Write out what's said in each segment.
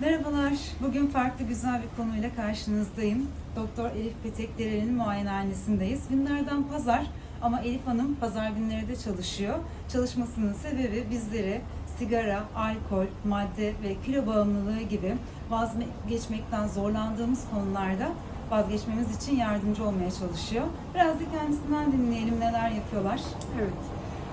Merhabalar. Bugün farklı güzel bir konuyla karşınızdayım. Doktor Elif Petek Dere'nin muayenehanesindeyiz. Günlerden pazar ama Elif Hanım pazar günleri de çalışıyor. Çalışmasının sebebi bizleri sigara, alkol, madde ve kilo bağımlılığı gibi vazgeçmekten zorlandığımız konularda vazgeçmemiz için yardımcı olmaya çalışıyor. Biraz da kendisinden dinleyelim neler yapıyorlar. Evet.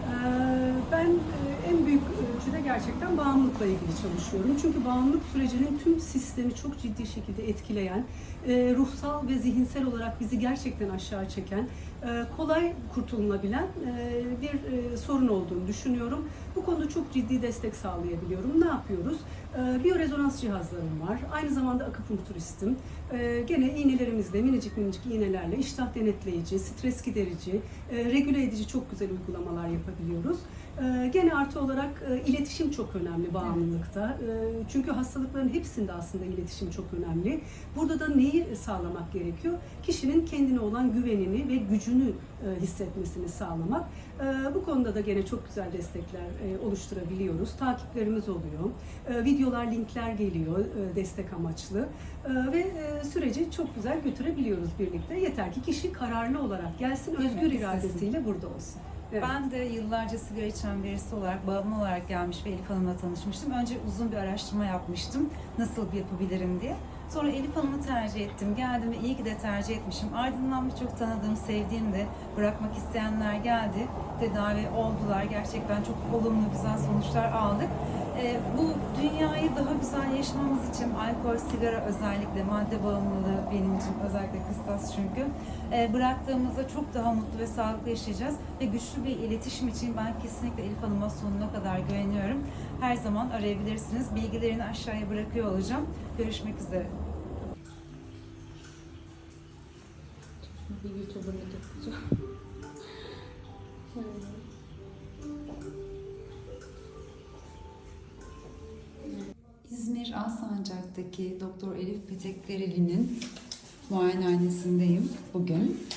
Ee, Ben e, en büyük ölçüde gerçekten bağımlılıkla ilgili çalışıyorum. Çünkü bağımlılık sürecinin tüm sistemi çok ciddi şekilde etkileyen, e, ruhsal ve zihinsel olarak bizi gerçekten aşağı çeken, e, kolay kurtulunabilen e, bir sorun olduğunu düşünüyorum. Bu konuda çok ciddi destek sağlayabiliyorum. Ne yapıyoruz? E, Biyorezonans cihazlarım var. Aynı zamanda akupunkturistim. E, Gene iğnelerimizde minicik minicik iğnelerle iştah denetleyici, stres giderici, e, regüle edici çok güzel uygulamalar yapabiliyoruz. E, Gene artı olarak iletişim çok önemli bağımlılıkta. E, Çünkü hastalıkların hepsinde aslında iletişim çok önemli. Burada da neyi sağlamak gerekiyor? Kişinin kendine olan güvenini ve gücünü e, hissetmesini sağlamak. E, Bu konuda da gene çok güzel destekler e, oluşturabiliyoruz. Takiplerimiz oluyor. E, Videolar, linkler geliyor e, destek amaçlı. Ve süreci çok güzel götürebiliyoruz birlikte. Yeter ki kişi kararlı olarak gelsin, özgür iradesiyle burada olsun. Evet. Ben de yıllarca sigara içen birisi olarak, bağımlı olarak gelmiş ve Elif Hanım'la tanışmıştım. Önce uzun bir araştırma yapmıştım. Nasıl yapabilirim diye. Sonra Elif Hanım'ı tercih ettim. Geldim ve iyi ki de tercih etmişim. Ardından birçok tanıdığım, sevdiğim de bırakmak isteyenler geldi. Tedavi oldular. Gerçekten çok olumlu, güzel sonuçlar aldık. Ee, bu dünyayı daha güzel yaşamamız için alkol, sigara özellikle madde bağımlılığı benim için özellikle kıstas çünkü. Ee, bıraktığımızda çok daha mutlu ve sağlıklı yaşayacağız ve güçlü bir iletişim için ben kesinlikle Elif Hanım'a sonuna kadar güveniyorum. Her zaman arayabilirsiniz. Bilgilerini aşağıya bırakıyor olacağım. Görüşmek üzere. Bir YouTuber'lık yapacağım. İzmir Alsancak'taki Doktor Elif Petek Dereli'nin muayenehanesindeyim bugün.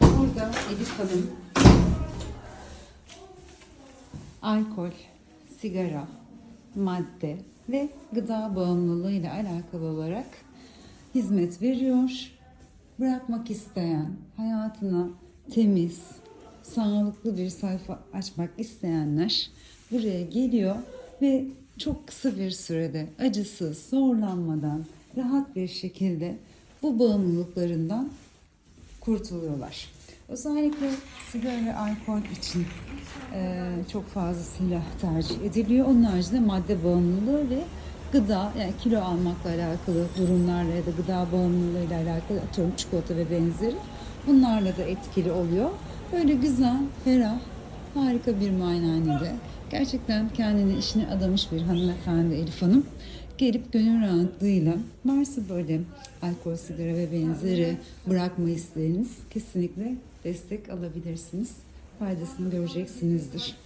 Burada Elif Hanım alkol, sigara, madde ve gıda bağımlılığı ile alakalı olarak hizmet veriyor. Bırakmak isteyen, hayatına temiz, sağlıklı bir sayfa açmak isteyenler buraya geliyor ve çok kısa bir sürede acısız, zorlanmadan, rahat bir şekilde bu bağımlılıklarından kurtuluyorlar. Özellikle sigara ve alkol için e, çok fazlasıyla tercih ediliyor. Onun haricinde madde bağımlılığı ve gıda yani kilo almakla alakalı durumlarla ya da gıda bağımlılığıyla alakalı atıyorum çikolata ve benzeri bunlarla da etkili oluyor. Böyle güzel, ferah, harika bir muayenehanede gerçekten kendini işine adamış bir hanımefendi Elif Hanım gelip gönül rahatlığıyla varsa böyle alkol, sigara ve benzeri bırakma isteğiniz kesinlikle destek alabilirsiniz. Faydasını göreceksinizdir.